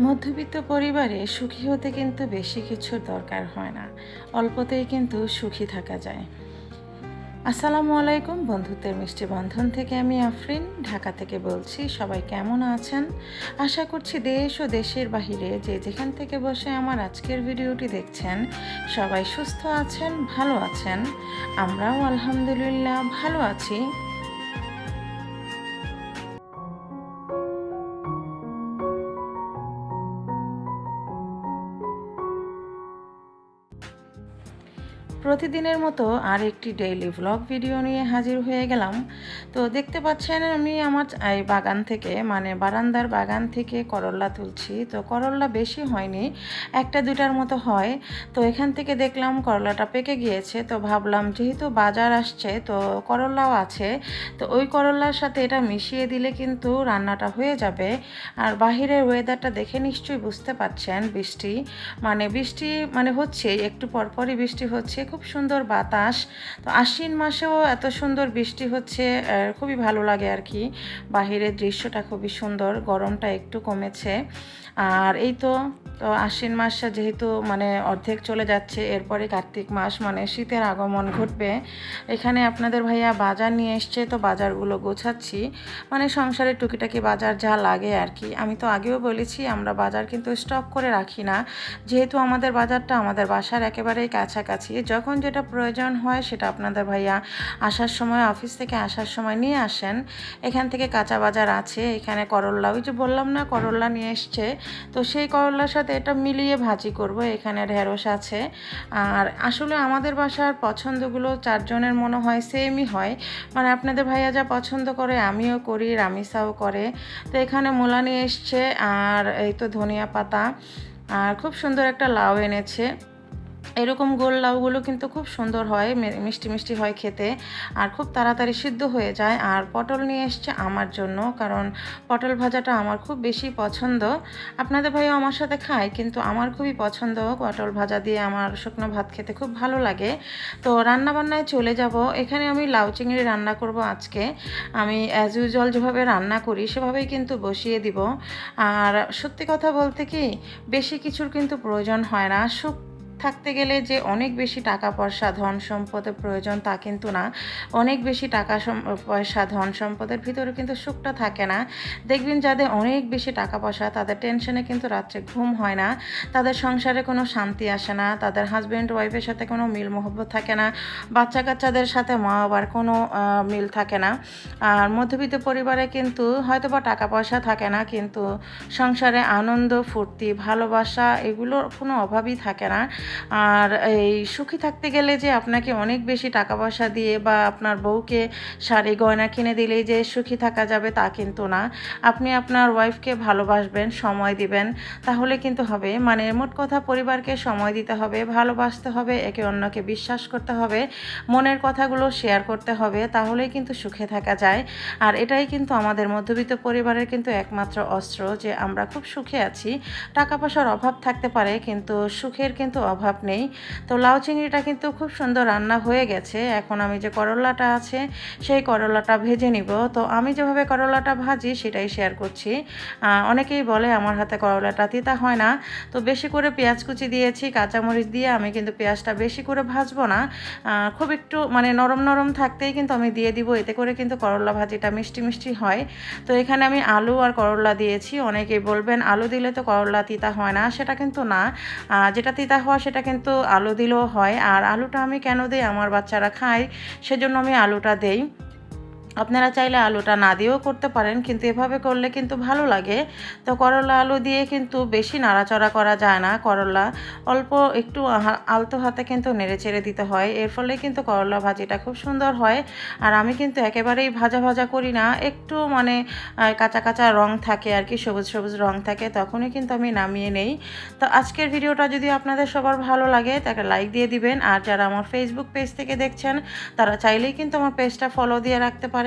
মধ্যবিত্ত পরিবারে সুখী হতে কিন্তু বেশি কিছুর দরকার হয় না। অল্পতেই কিন্তু সুখী থাকা যায়। আসসালামু আলাইকুম, বন্ধুত্বের মিষ্টি বন্ধন থেকে আমি আফরিন, ঢাকা থেকে বলছি সবাই কেমন আছেন? আশা করছি দেশ ও দেশের বাহিরে যে যেখান থেকে বসে আমার আজকের ভিডিওটি দেখছেন, সবাই সুস্থ আছেন, ভালো আছেন। আমরাও আলহামদুলিল্লাহ ভালো আছি। প্রতিদিনের মতো আর একটি ডেইলি ভ্লগ ভিডিও নিয়ে হাজির হয়ে গেলাম। তো দেখতে পাচ্ছেন আমি আমার এই বাগান থেকে মানে বারান্দার বাগান থেকে করল্লা তুলছি। তো করল্লা বেশি হয়নি, একটা দুটার মতো হয়। তো এখান থেকে দেখলাম করলাটা পেকে গিয়েছে। তো ভাবলাম যেহেতু বাজার আসছে, তো করল্লাও আছে। তো ওই করল্লার সাথে এটা মিশিয়ে দিলে কিন্তু রান্নাটা হয়ে যাবে। আর বাহিরের ওয়েদারটা দেখে নিশ্চয়ই বুঝতে পাচ্ছেন বৃষ্টি। মানে বৃষ্টি মানে হচ্ছে, একটু পরপরই বৃষ্টি হচ্ছে। খুব সুন্দর বাতাস। তো আশ্বিন মাসেও এত সুন্দর বৃষ্টি হচ্ছে খুবই ভালো লাগে আর কি। বাহিরের দৃশ্যটা খুবই সুন্দর, গরমটা একটু কমেছে। আর এই তো তো আশ্বিন মাসটা যেহেতু মানে অর্ধেক চলে যাচ্ছে, এরপরে কার্তিক মাস মানে শীতের আগমন ঘটবে। এখানে আপনাদের ভাইয়া বাজার নিয়ে এসছে, তো বাজারগুলো গোছাচ্ছি। মানে সংসারের টুকিটাকি বাজার যা লাগে আর কি। আমি তো আগেও বলেছি, আমরা বাজার কিন্তু স্টক করে রাখি না। যেহেতু আমাদের বাজারটা আমাদের বাসার একেবারেই কাছাকাছি যখন যেটা প্রয়োজন হয় সেটা আপনাদের ভাইয়া আসার সময়, অফিস থেকে আসার সময় নিয়ে আসেন। এখান থেকে কাঁচা বাজার আছে, এখানে করল্লা ওই যে বললাম না করল্লা নিয়ে এসছে। তো সেই করল্লার সাথে এটা মিলিয়ে ভাজি করব, এখানে ঢেঁড়স আছে। আর আসলে আমাদের বাসার পছন্দগুলো চারজনের মনে হয় সেমই হয়। মানে আপনাদের ভাইয়া যা পছন্দ করে আমিও করি, রামিসাও করে। তো এখানে মূলা নিয়ে এসছে, আর এই তো ধনিয়া পাতা। আর খুব সুন্দর একটা লাউ এনেছে। এরকম গোল লাউগুলো কিন্তু খুব সুন্দর হয় মিষ্টি মিষ্টি হয় খেতে আর খুব তাড়াতাড়ি সিদ্ধ হয়ে যায়। আর পটল নিয়ে এসছে আমার জন্য, কারণ পটল ভাজাটা আমার খুব বেশি পছন্দ। আপনাদের ভাইও আমার সাথে খায়, কিন্তু আমার খুবই পছন্দ। পটল ভাজা দিয়ে আমার শুকনো ভাত খেতে খুব ভালো লাগে। তো রান্না বান্নায় চলে যাব। এখানে আমি লাউ চিংড়ি রান্না করব আজকে। আমি অ্যাজ ইউজুয়াল যেভাবে রান্না করি সেভাবেই কিন্তু বসিয়ে দিব। আর সত্যি কথা বলতে কি, বেশি কিছুর কিন্তু প্রয়োজন হয় না। সুখ থাকতে গেলে যে অনেক বেশি টাকা পয়সা ধন সম্পদের প্রয়োজন তা কিন্তু না। অনেক বেশি টাকা পয়সা ধন সম্পদের ভিতরে কিন্তু সুখটা থাকে না। দেখবেন যাদের অনেক বেশি টাকা পয়সা, তাদের টেনশনে কিন্তু রাত্রে ঘুম হয় না। তাদের সংসারে কোনো শান্তি আসে না। তাদের হাজব্যান্ড ওয়াইফের সাথে কোনো মিল মহব্বত থাকে না। বাচ্চা কাচ্চাদের সাথে মা বাবার কোনো মিল থাকে না। আর মধ্যবিত্ত পরিবারে কিন্তু হয়তো বা টাকা পয়সা থাকে না, কিন্তু সংসারে আনন্দ, ফুর্তি, ভালোবাসা এগুলোর কোনো অভাবই থাকে না। আর এই সুখী থাকতে গেলে যে আপনাকে অনেক বেশি টাকা পয়সা দিয়ে বা আপনার বউকে শাড়ি, গয়না কিনে দিলেই যে সুখী থাকা যাবে তা কিন্তু না। আপনি আপনার ওয়াইফকে ভালোবাসবেন, সময় দিবেন, তাহলে কিন্তু হবে। মানে মোট কথা পরিবারকে সময় দিতে হবে, ভালোবাসতে হবে, একে অন্যকে বিশ্বাস করতে হবে, মনের কথাগুলো শেয়ার করতে হবে, তাহলেই কিন্তু সুখে থাকা যায়। আর এটাই কিন্তু আমাদের মধ্যবিত্ত পরিবারের কিন্তু একমাত্র অস্ত্র যে আমরা খুব সুখে আছি। টাকা পয়সার অভাব থাকতে পারে, কিন্তু সুখের কিন্তু অভাব নেই। তো লাউ চিংড়িটা কিন্তু খুব সুন্দর রান্না হয়ে গেছে। এখন আমি যে করলাটা আছে, সেই করলাটা ভেজে নিব। তো আমি যেভাবে করলাটা ভাজি, সেটাই শেয়ার করছি। অনেকেই বলে আমার হাতে করলাটা তিতা হয় না। তো বেশি করে পেঁয়াজ কুচি দিয়েছি, কাঁচামরিচ দিয়ে আমি কিন্তু পেঁয়াজটা বেশি করে ভাজবো না। খুব একটু মানে নরম নরম থাকতেই কিন্তু আমি দিয়ে দিব। এতে করে কিন্তু করলা ভাজিটা মিষ্টি মিষ্টি হয়। তো এখানে আমি আলু আর করলা দিয়েছি। অনেকেই বলবেন, আলু দিলে তো করলা তিতা হয় না। সেটা কিন্তু না। যেটা তিতা হওয়া সেটা কিন্তু আলু দিলেও হয়। আর আলুটা আমি কেন দিই? আমার বাচ্চারা খায়, সেজন্য আমি আলুটা দেই। আপনারা চাইলে আলুটা না দিয়েও করতে পারেন, কিন্তু এভাবে করলে কিন্তু ভালো লাগে। তো করলা আলু দিয়ে কিন্তু বেশি নাড়াচড়া করা যায় না। করলা অল্প একটু আলতো হাতে কিন্তু নেড়ে চেড়ে দিতে হয়। এর ফলে কিন্তু করলা ভাজিটা খুব সুন্দর হয়। আর আমি কিন্তু একেবারেই ভাজা ভাজা করি না। একটু মানে কাঁচা কাঁচা রং থাকে আর কি, সবুজ সবুজ রং থাকে, তখনই কিন্তু আমি নামিয়ে নেই। তো আজকের ভিডিওটা যদি আপনাদের সবার ভালো লাগে, তাকে লাইক দিয়ে দিবেন। আর যারা আমার ফেসবুক পেজ থেকে দেখছেন, তারা চাইলেই কিন্তু আমার পেজটা ফলো দিয়ে রাখতে পারেন।